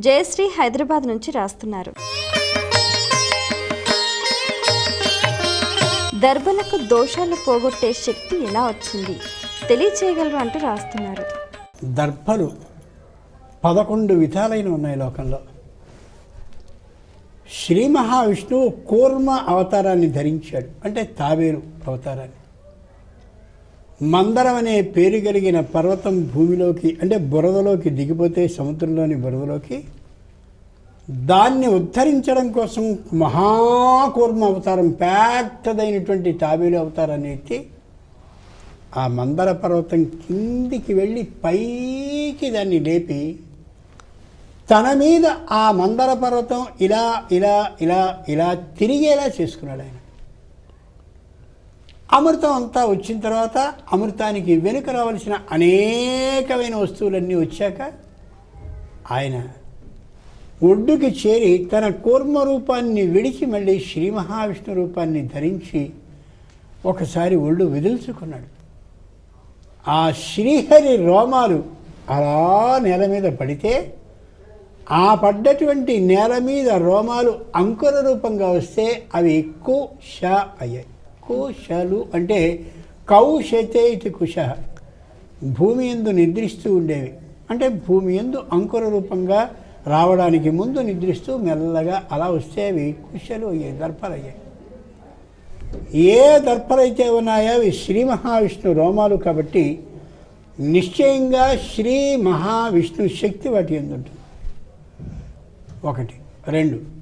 జయశ్రీ హైదరాబాద్ నుంచి రాస్తున్నారు. దర్భలకు దోషాలు పోగొట్టే శక్తి ఎలా వచ్చింది? తెలియచేయగలరు అంటూ రాస్తున్నారు. దర్భలు పదకొండు విధాలైన ఉన్నాయి లోకంలో. శ్రీ మహావిష్ణువు కూర్మ అవతారాన్ని ధరించాడు. అంటే తాబేరు అవతారాన్ని. మందరం అనే పేరు కలిగిన పర్వతం భూమిలోకి అంటే బురదలోకి దిగిపోతే సముద్రంలోని బురదలోకి దాన్ని ఉద్ధరించడం కోసం మహాకూర్మ అవతారం పెద్దదైనటువంటి తాబేలు అవతారాన్ని ఎత్తి ఆ మందర పర్వతం కిందికి వెళ్ళి పైకి దాన్ని లేపి తన మీద ఆ మందర పర్వతం ఇలా ఇలా ఇలా ఇలా తిరిగేలా చేసుకున్నాడు ఆయన. అమృతం అంతా వచ్చిన తర్వాత అమృతానికి వెనుక రావలసిన అనేకమైన వస్తువులన్నీ వచ్చాక ఆయన ఒడ్డుకి చేరి తన కూర్మ రూపాన్ని విడిచి మళ్ళీ శ్రీ మహావిష్ణు రూపాన్ని ధరించి ఒకసారి ఒళ్ళు విదుల్చుకున్నాడు. ఆ శ్రీహరి రోమాలు అలా నేల మీద పడితే ఆ పడ్డటువంటి నేల మీద రోమాలు అంకుర రూపంగా వస్తే అవి ఎక్కువ షా అయ్యాయి. కుశలు అంటే కౌశతే ఇది కుశ. భూమి ఎందు నిద్రిస్తూ ఉండేవి. అంటే భూమి ఎందు అంకుర రూపంగా రావడానికి ముందు నిద్రిస్తూ మెల్లగా అలా వస్తే అవి కుశలు అయ్యాయి దర్పలు అయ్యాయి ఏ దర్పలైతే ఉన్నాయో అవి శ్రీ మహావిష్ణు రోమాలు కాబట్టి నిశ్చయంగా శ్రీ మహావిష్ణు శక్తి వాటి ఎందుంటుంది ఒకటి. రెండు.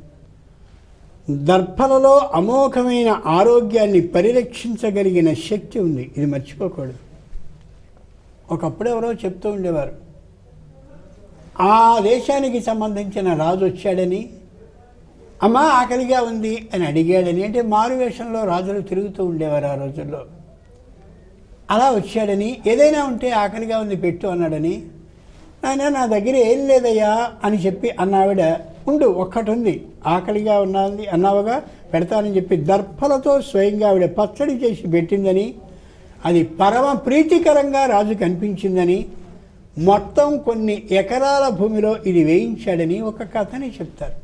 దర్భలలో అమోఘమైన ఆరోగ్యాన్ని పరిరక్షించగలిగిన శక్తి ఉంది. ఇది మర్చిపోకూడదు. ఒకప్పుడు ఎవరో చెప్తూ ఉండేవారు. ఆ దేశానికి సంబంధించిన రాజు వచ్చాడని అమ్మా ఆకలిగా ఉంది అని అడిగాడని అంటే మారువేషంలో రాజులు తిరుగుతూ ఉండేవారు ఆ రోజుల్లో. అలా వచ్చాడని ఏదైనా ఉంటే ఆకలిగా ఉంది పెట్టు అన్నాడని నాయన నా దగ్గర ఏం లేదయ్యా అని చెప్పి అన్నావిడ ఉండు ఒక్కటి ఉంది ఆకలిగా ఉన్నది అన్నావుగా పెడతానని చెప్పి దర్భలతో స్వయంగా ఆవిడ పచ్చడి చేసి పెట్టిందని అది పరమ ప్రీతికరంగా రాజు కనిపించిందని మొత్తం కొన్ని ఎకరాల భూమిలో ఇది వేయించాడని ఒక కథని చెప్తారు.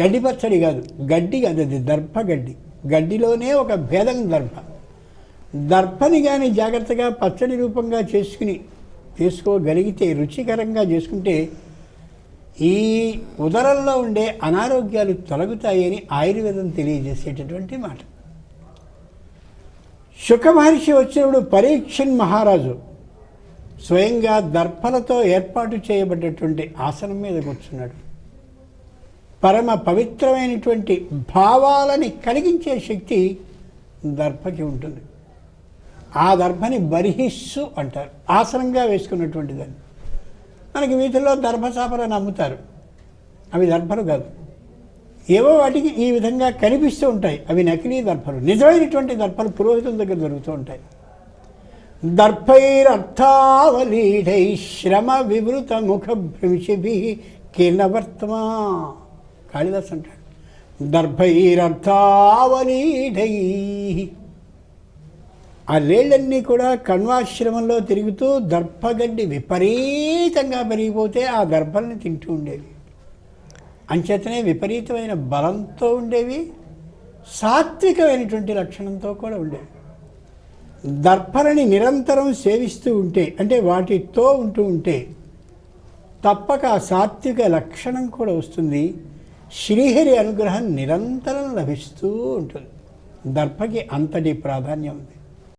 గడ్డి పచ్చడి కాదు గడ్డి కాదు అది దర్భ గడ్డి. గడ్డిలోనే ఒక భేదం దర్భ దర్భని కానీ జాగ్రత్తగా పచ్చడి రూపంగా చేసుకుని చేసుకోగలిగితే రుచికరంగా చేసుకుంటే ఈ ఉదరంలో ఉండే అనారోగ్యాలు తొలగుతాయని ఆయుర్వేదం తెలియజేసేటటువంటి మాట. శుక మహర్షి వచ్చినప్పుడు పరీక్షన్ మహారాజు స్వయంగా దర్పలతో ఏర్పాటు చేయబడ్డటువంటి ఆసనం మీద కూర్చున్నాడు. పరమ పవిత్రమైనటువంటి భావాలని కలిగించే శక్తి దర్భకి ఉంటుంది. ఆ దర్భని బర్హిస్సు అంటారు. ఆసనంగా వేసుకున్నటువంటి దాన్ని మనకి వీటిల్లో దర్భచాపలను అమ్ముతారు అవి దర్భలు కాదు. ఏవో వాటికి ఈ విధంగా కనిపిస్తూ ఉంటాయి. అవి నకిలీ దర్భలు. నిజమైనటువంటి దర్భలు పురోహితుల దగ్గర దొరుకుతూ ఉంటాయి. దర్భైరర్థావలీఢై శ్రమ వివృత ముఖ భ్రంశిభి కీర్ణవర్తమా కాళిదాస్ అంటాడు. దర్భైరర్థావలీఢై ఆ లేళ్ళన్నీ కూడా కణ్వాశ్రమంలో తిరుగుతూ దర్భగడ్డి విపరీతంగా పెరిగిపోతే ఆ దర్భల్ని తింటూ ఉండేవి. అంచేతనే విపరీతమైన బలంతో ఉండేవి సాత్వికమైనటువంటి లక్షణంతో కూడా ఉండేవి. దర్భలని నిరంతరం సేవిస్తూ ఉంటే అంటే వాటితో ఉంటూ ఉంటే తప్పక ఆ సాత్విక లక్షణం కూడా వస్తుంది. శ్రీహరి అనుగ్రహం నిరంతరం లభిస్తూ ఉంటుంది. దర్భకి అంతటి ప్రాధాన్యం ఉంది.